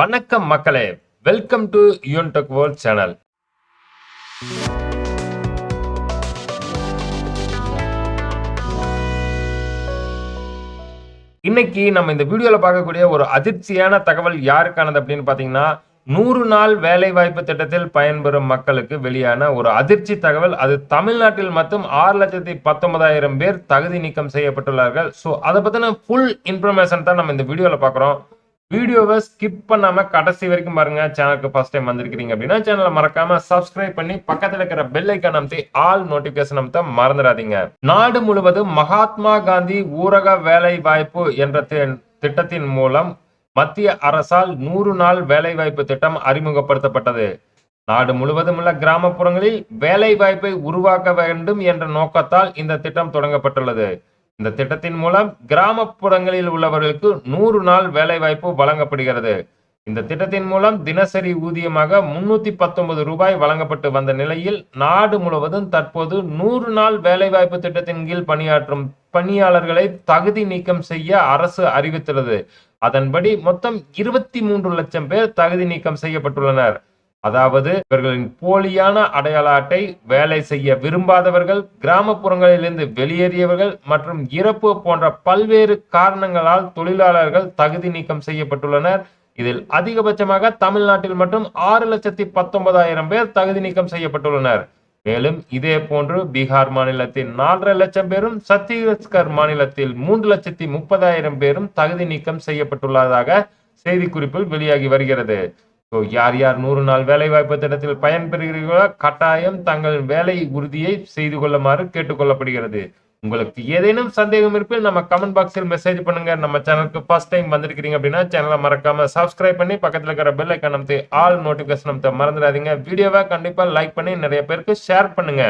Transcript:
வணக்கம் மக்களே. Welcome to Yuntech world channel இன்னைக்கு நம்ம இந்த வீடியோவில் பார்க்கக்கூடிய ஒரு அதிர்ச்சியான தகவல் யாருக்கானது அப்படின்னு பார்த்தீங்கன்னா நூறு நாள் வேலை வாய்ப்பு திட்டத்தில் பயன்பெறும் மக்களுக்கு வெளியான ஒரு அதிர்ச்சி தகவல். அது தமிழ்நாட்டில் மட்டும் ஆறு லட்சத்தி பத்தொன்பதாயிரம் பேர் தகுதி நீக்கம் செய்யப்பட்டுள்ளார்கள். ஸோ அதை பற்றின ஃபுல் இன்ஃபர்மேஷன் தான் நம்ம இந்த வீடியோவில் பார்க்குறோம். வீடியோவை ஸ்கிப் பண்ணாம கடைசி வரைக்கும் பாருங்க. சேனலுக்கு ஃபர்ஸ்ட் டைம் வந்திருக்கிறீங்க அப்படின்னா சேனலை மறக்காம சப்ஸ்கிரைப் பண்ணி பக்கத்துல இருக்கிற பெல் ஐக்கான் அமைத்து ஆல் நோட்டிபிகேஷன் அமைத்த மறந்துடாதீங்க. நாடு முழுவதும் மகாத்மா காந்தி ஊரக வேலை வாய்ப்பு என்ற திட்டத்தின் மூலம் மத்திய அரசால் நூறு நாள் வேலை வாய்ப்பு திட்டம் அறிமுகப்படுத்தப்பட்டது. நாடு முழுவதும் உள்ள கிராமப்புறங்களில் வேலை வாய்ப்பை உருவாக்க வேண்டும் என்ற நோக்கத்தால் இந்த திட்டம் தொடங்கப்பட்டுள்ளது. இந்த திட்டத்தின் மூலம் கிராமப்புறங்களில் உள்ளவர்களுக்கு நூறு நாள் வேலைவாய்ப்பு வழங்கப்படுகிறது. இந்த திட்டத்தின் மூலம் தினசரி ஊதியமாக முன்னூத்தி பத்தொன்பது ரூபாய் வழங்கப்பட்டு வந்த நிலையில் நாடு முழுவதும் தற்போது நூறு நாள் வேலைவாய்ப்பு திட்டத்தின் கீழ் பணியாற்றும் பணியாளர்களை தகுதி நீக்கம் செய்ய அரசு அறிவித்துள்ளது. அதன்படி மொத்தம் இருபத்தி மூன்று லட்சம் பேர் தகுதி நீக்கம் செய்யப்பட்டுள்ளனர். அதாவது இவர்களின் போலியான அடையாள அட்டை வேலை செய்ய விரும்பாதவர்கள் கிராமப்புறங்களிலிருந்து வெளியேறியவர்கள் மற்றும் இறப்பு போன்ற பல்வேறு காரணங்களால் தொழிலாளர்கள் தகுதி நீக்கம் செய்யப்பட்டுள்ளனர். இதில் அதிகபட்சமாக தமிழ்நாட்டில் மட்டும் ஆறு லட்சத்தி பத்தொன்பதாயிரம் பேர் தகுதி நீக்கம் செய்யப்பட்டுள்ளனர். மேலும் இதே போன்று பீகார் மாநிலத்தில் நாலரை லட்சம் பேரும் சத்தீஸ்கர் மாநிலத்தில் மூன்று லட்சத்தி முப்பதாயிரம் பேரும் தகுதி நீக்கம் செய்யப்பட்டுள்ளதாக செய்திக்குறிப்பில் வெளியாகி வருகிறது. ஸோ யார் யார் நூறு நாள் வேலைவாய்ப்பு திட்டத்தில் பயன்பெறுகிறீர்களோ கட்டாயம் தங்கள் வேலை உறுதியை செய்து கொள்ளுமாறு கேட்டுக்கொள்ளப்படுகிறது. உங்களுக்கு ஏதேனும் சந்தேகம் இருப்பில் நம்ம கமெண்ட் பாக்ஸில் மெசேஜ் பண்ணுங்க. நம்ம சேனலுக்கு ஃபர்ஸ்ட் டைம் வந்திருக்கிறீங்க அப்படின்னா சேனலை மறக்காம சப்ஸ்கிரைப் பண்ணி பக்கத்தில் இருக்கிற பெல் ஐக்கான் நமத்து ஆல் நோட்டிபிகேஷன் அமைத்த மறந்துடாதீங்க. வீடியோவை கண்டிப்பாக லைக் பண்ணி நிறைய பேருக்கு ஷேர் பண்ணுங்க.